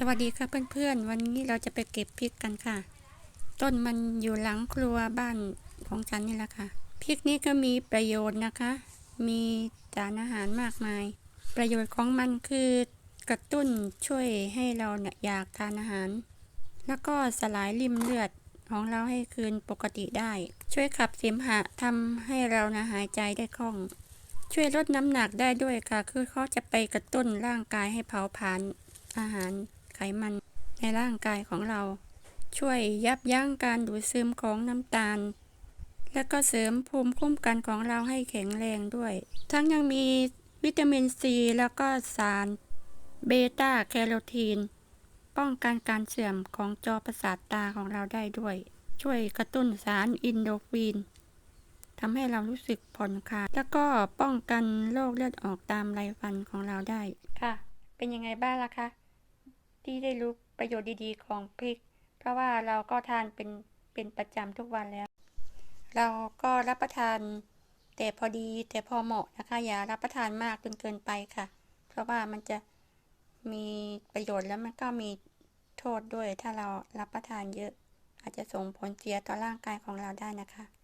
สวัสดีค่ะเพื่อนๆ วันนี้เราจะไปเก็บพริกกันค่ะ ต้นมันอยู่หลังครัวบ้านของฉันนี่แหละค่ะพริกนี้ก็มีประโยชน์นะคะ มีสารอาหารมากมาย ประโยชน์ของมันคือกระตุ้นช่วยให้เราเนี่ยอยากทานอาหาร แล้วก็สลายริมเลือดของเราให้คืนปกติได้ ช่วยขับเสมหะทำให้เรานะหายใจได้คล่อง ช่วยลดน้ำหนักได้ด้วยค่ะ คือเขาจะไปกระตุ้นร่างกายให้เผาผลาญอาหาร ไขมันในร่างกายของเรา ช่วยยับยั้งการดูดซึมของน้ำตาล และก็เสริมภูมิคุ้มกันของเราให้แข็งแรงด้วย ทั้งยังมีวิตามินซีแล้วก็สารเบต้าแคโรทีน ป้องกันการเสื่อมของจอประสาทตาของเราได้ด้วย ช่วยกระตุ้นสารอินโดฟินทำให้เรารู้สึกผ่อนคลาย แล้วก็ป้องกันโรคเลือดออกตามไรฟันของเราได้ ค่ะ เป็นยังไงบ้างล่ะคะ ที่ได้รู้ประโยชน์ดีๆ ของพริก เพราะว่าเราก็ทานเป็นเป็นประจำทุกวันแล้ว เราก็รับประทานแต่พอดีแต่พอเหมาะนะคะ อย่ารับประทานมากจนเกินไปค่ะ เพราะว่ามันจะมีประโยชน์แล้วมันก็มีโทษด้วย ถ้าเรารับประทานเยอะ อาจจะส่งผลเสียต่อร่างกายของเราได้นะคะ